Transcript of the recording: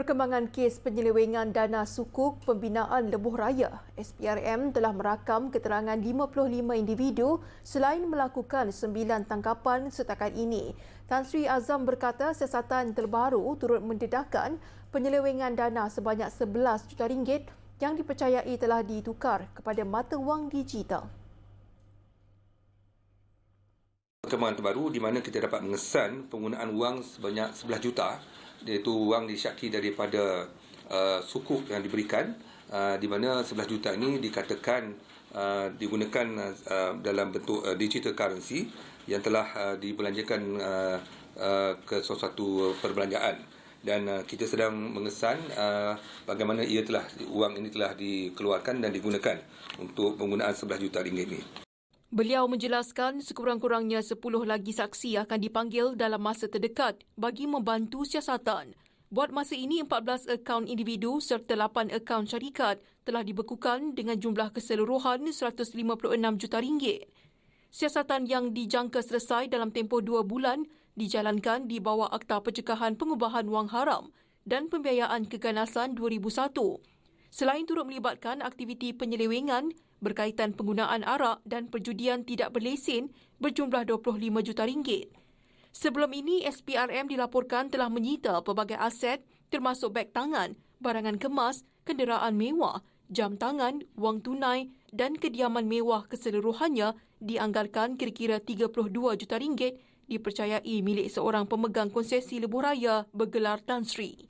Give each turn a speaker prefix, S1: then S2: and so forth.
S1: Perkembangan kes penyelewengan dana sukuk pembinaan lebuh raya, SPRM telah merakam keterangan 55 individu selain melakukan 9 tangkapan setakat ini. Tan Sri Azam berkata siasatan terbaru turut mendedahkan penyelewengan dana sebanyak 11 juta ringgit yang dipercayai telah ditukar kepada mata wang digital.
S2: Perkembangan terbaru di mana kita dapat mengesan penggunaan wang sebanyak 11 juta iaitu wang disyaki daripada uh, sukuk yang diberikan uh, di mana 11 juta ini dikatakan uh, digunakan uh, dalam bentuk uh, digital currency yang telah uh, dibelanjakan uh, uh, ke sesuatu perbelanjaan dan uh, kita sedang mengesan uh, bagaimana ia telah wang ini telah dikeluarkan dan digunakan untuk penggunaan 11 juta ringgit ini.
S1: Beliau menjelaskan sekurang-kurangnya 10 lagi saksi akan dipanggil dalam masa terdekat bagi membantu siasatan. Buat masa ini, 14 akaun individu serta 8 akaun syarikat telah dibekukan dengan jumlah keseluruhan 156 juta ringgit. Siasatan yang dijangka selesai dalam tempoh dua bulan dijalankan di bawah Akta Pencegahan Pengubahan Wang Haram dan Pembiayaan Keganasan 2001. Selain turut melibatkan aktiviti penyelewengan, berkaitan penggunaan arak dan perjudian tidak berlesen berjumlah 25 juta ringgit. Sebelum ini, SPRM dilaporkan telah menyita pelbagai aset termasuk beg tangan, barangan kemas, kenderaan mewah, jam tangan, wang tunai dan kediaman mewah keseluruhannya dianggarkan kira-kira 32 juta ringgit dipercayai milik seorang pemegang konsesi lebuh raya bergelar Tan Sri.